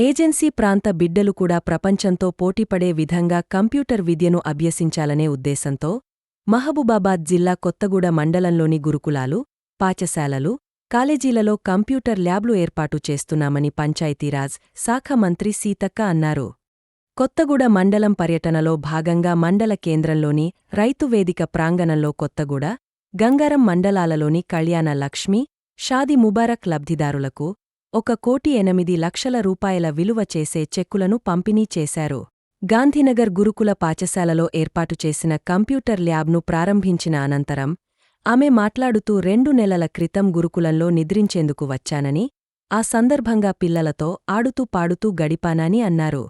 Agency ప్రాంత బిడ్డలు కూడా ప్రపంచంతో పోటీపడే విధంగా కంప్యూటర్ విద్యను అభ్యసించాలనే ఉద్దేశంతో మహబూబాబాద్ జిల్లా కొత్తగూడ మండలంలోని గురుకులాలు పాఠశాలలు కాలేజీలలో కంప్యూటర్ ల్యాబ్లు ఏర్పాటు చేస్తున్నామని పంచాయతీరాజ్ శాఖ మంత్రి సీతక్క అన్నారు. కొత్తగూడ మండలం పర్యటనలో భాగంగా మండల కేంద్రంలోని రైతు వేదిక ప్రాంగణంలో కొత్తగూడ గంగారం మండలాలలోని కళ్యాణ లక్ష్మి షాది ముబారక్ లబ్ధిదారులకు ఒక కోటి ఎనిమిది లక్షల రూపాయల విలువ చేసే చెక్కులను పంపిణీ చేశారు. గాంధీనగర్ గురుకుల పాఠశాలలో ఏర్పాటు చేసిన కంప్యూటర్ ల్యాబ్ను ప్రారంభించిన అనంతరం ఆమె మాట్లాడుతూ రెండు నెలల క్రితం గురుకులంలో నిద్రించేందుకు వచ్చానని ఆ సందర్భంగా పిల్లలతో ఆడుతూ పాడుతూ గడిపానని అన్నారు.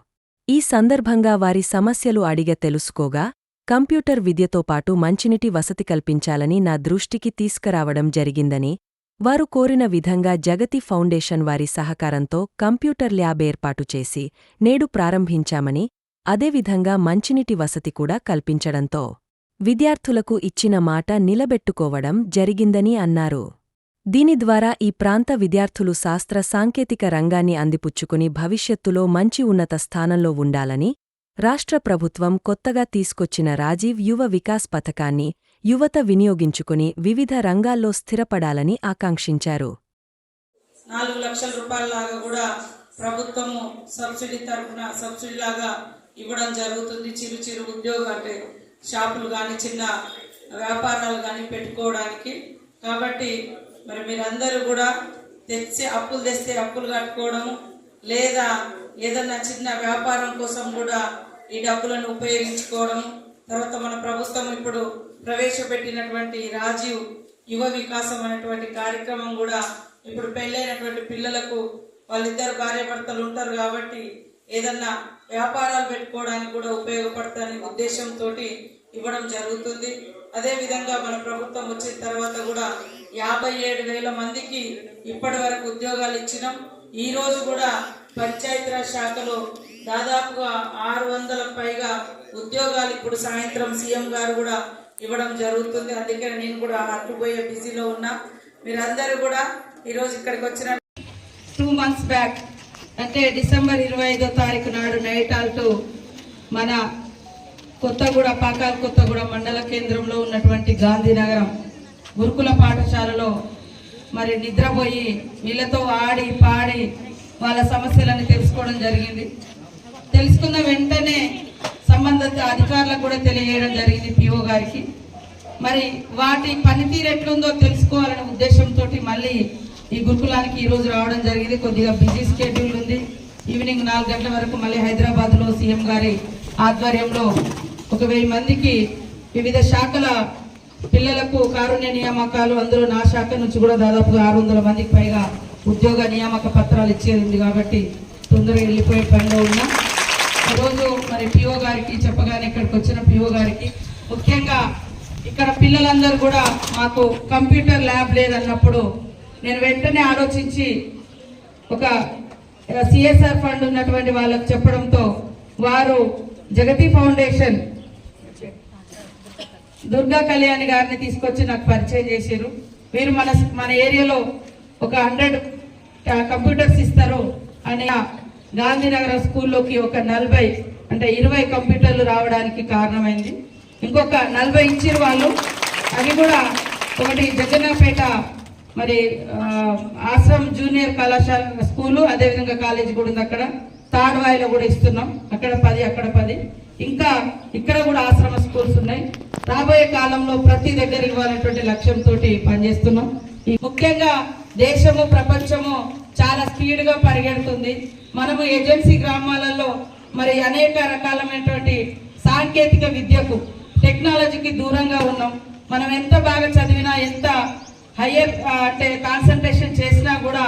ఈ సందర్భంగా వారి సమస్యలు అడిగ తెలుసుకోగా కంప్యూటర్ విద్యతో పాటు మంచినీటి వసతి కల్పించాలని నా దృష్టికి తీసుకురావడం జరిగిందని వారు కోరిన విధంగా జగతి ఫౌండేషన్ వారి సహకారంతో కంప్యూటర్ ల్యాబ్ ఏర్పాటు చేసి నేడు ప్రారంభించామని అదేవిధంగా మంచినీటి వసతి కూడా కల్పించడంతో విద్యార్థులకు ఇచ్చిన మాట నిలబెట్టుకోవడం జరిగిందని అన్నారు. దీని ద్వారా ఈ ప్రాంత విద్యార్థులు శాస్త్ర సాంకేతిక రంగాన్ని అందిపుచ్చుకుని భవిష్యత్తులో మంచి ఉన్నత స్థానంలో ఉండాలని రాష్ట్ర ప్రభుత్వం కొత్తగా తీసుకొచ్చిన రాజీవ్ యువ వికాస్ పథకాన్ని యువత వినియోగించుకుని వివిధ రంగాల్లో స్థిరపడాలని ఆకాంక్షించారు. నాలుగు లక్షల రూపాయలలాగా కూడా ప్రభుత్వము సబ్సిడీ తరఫున సబ్సిడీలాగా ఇవ్వడం జరుగుతుంది. చిరు చిరు ఉద్యోగ అంటే షాపులు కానీ చిన్న వ్యాపారాలు కానీ పెట్టుకోవడానికి. కాబట్టి మరి మీరందరూ కూడా తెచ్చి అప్పులు తెస్తే అప్పులు కట్టుకోవడము లేదా ఏదన్నా చిన్న వ్యాపారం కోసం కూడా ఈ డబ్బులను ఉపయోగించుకోవడం తర్వాత మన ప్రభుత్వం ఇప్పుడు ప్రవేశపెట్టినటువంటి రాజీవ్ యువ వికాసం అనేటువంటి కార్యక్రమం కూడా ఇప్పుడు పెళ్ళైనటువంటి పిల్లలకు వాళ్ళిద్దరు భార్యాభర్తలు ఉంటారు కాబట్టి ఏదన్నా వ్యాపారాలు పెట్టుకోవడానికి కూడా ఉపయోగపడతాని ఉద్దేశంతో ఇవ్వడం జరుగుతుంది. అదే విధంగా మన ప్రభుత్వం వచ్చిన తర్వాత కూడా యాభై ఏడు వేల మందికి ఇప్పటి వరకు ఉద్యోగాలు ఇచ్చినాం. ఈరోజు కూడా పంచాయతీరాజ్ శాఖలో దాదాపుగా ఆరు వందల పైగా ఉద్యోగాలు ఇప్పుడు సాయంత్రం సీఎం గారు కూడా ఇవ్వడం జరుగుతుంది. అందుకని నేను కూడా అట్టుపోయే బిజీలో ఉన్నా. మీరందరూ కూడా ఈరోజు ఇక్కడికి వచ్చిన టూ మంత్స్ బ్యాక్ అంటే డిసెంబర్ ఇరవై ఐదో తారీఖు నాడు నైట్ ఆల్టు మన కొత్తగూడ పాకాల కొత్తగూడ మండల కేంద్రంలో ఉన్నటువంటి గాంధీనగరం గురుకుల పాఠశాలలో మరి నిద్రపోయి వీళ్ళతో ఆడి పాడి వాళ్ళ సమస్యలను తెలుసుకోవడం జరిగింది. తెలుసుకున్న వెంటనే సంబంధిత అధికారులకు కూడా తెలియజేయడం జరిగింది పిఓ గారికి. మరి వాటి పనితీరు ఎట్లుందో తెలుసుకోవాలనే ఉద్దేశంతో మళ్ళీ ఈ గురుకులానికి ఈరోజు రావడం జరిగింది. కొద్దిగా బిజీ స్కెడ్యూల్ ఉంది. ఈవినింగ్ నాలుగు గంటల వరకు మళ్ళీ హైదరాబాద్లో సీఎం గారి ఆధ్వర్యంలో ఒక వెయ్యి మందికి వివిధ శాఖల పిల్లలకు కారుణ్య నియామకాలు అందులో నా శాఖ నుంచి కూడా దాదాపుగా ఆరు వందల మందికి పైగా ఉద్యోగ నియామక పత్రాలు ఇచ్చేది ఉంది కాబట్టి తొందరగా వెళ్ళిపోయే పనిలో ఉన్నా. ఈరోజు మరి పిఓ గారికి చెప్పగానే ఇక్కడికి వచ్చిన పిఓ గారికి ముఖ్యంగా ఇక్కడ పిల్లలందరూ కూడా మాకు కంప్యూటర్ ల్యాబ్ లేదన్నప్పుడు నేను వెంటనే ఆలోచించి ఒక సిఎస్ఆర్ ఫండ్ ఉన్నటువంటి వాళ్ళకు చెప్పడంతో వారు జగతి ఫౌండేషన్ దుర్గా కళ్యాణి గారిని తీసుకొచ్చి నాకు పరిచయం చేశారు. మీరు మన మన ఏరియాలో ఒక హండ్రెడ్ కంప్యూటర్స్ ఇస్తారు అని గాంధీనగర్ స్కూల్లోకి ఒక నలభై అంటే ఇరవై కంప్యూటర్లు రావడానికి కారణమైంది. ఇంకొక నలభై ఇచ్చిన వాళ్ళు అవి కూడా ఒకటి జగన్నపేట మరి ఆశ్రమ్ జూనియర్ కళాశాల స్కూలు అదేవిధంగా కాలేజీ కూడా ఉంది అక్కడ. తాడ్వాయిలో కూడా ఇస్తున్నాం. అక్కడ పది అక్కడ పది. ఇంకా ఇక్కడ కూడా ఆశ్రమ స్కూల్స్ ఉన్నాయి. రాబోయే కాలంలో ప్రతి దగ్గర ఇవ్వాలనేటువంటి లక్ష్యంతో పనిచేస్తున్నాం. ఈ ముఖ్యంగా దేశము ప్రపంచము చాలా స్పీడ్గా పరిగెడుతుంది. మనము ఏజెన్సీ గ్రామాలలో మరి అనేక రకాలమైనటువంటి సాంకేతిక విద్యకు టెక్నాలజీకి దూరంగా ఉన్నాం. మనం ఎంత బాగా చదివినా ఎంత హయ్యర్ అంటే కాన్సన్ట్రేషన్ చేసినా కూడా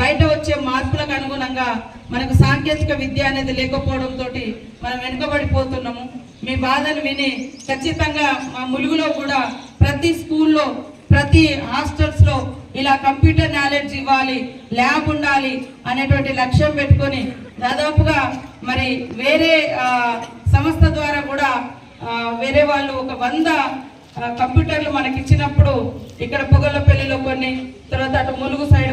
బయట వచ్చే మార్పులకు అనుగుణంగా మనకు సాంకేతిక విద్య అనేది లేకపోవడంతో మనం వెనుకబడిపోతున్నాము. మీ బాధను విని ఖచ్చితంగా మా ములుగులో కూడా ప్రతి స్కూల్లో ప్రతి హాస్టల్స్లో ఇలా కంప్యూటర్ నాలెడ్జ్ ఇవ్వాలి ల్యాబ్ ఉండాలి అనేటువంటి లక్ష్యం పెట్టుకొని దాదాపుగా మరి వేరే సంస్థ ద్వారా కూడా వేరే వాళ్ళు ఒక వంద కంప్యూటర్లు మనకి ఇచ్చినప్పుడు ఇక్కడ పొగలపల్లిలో కొన్ని తర్వాత అటు ములుగు సైడ్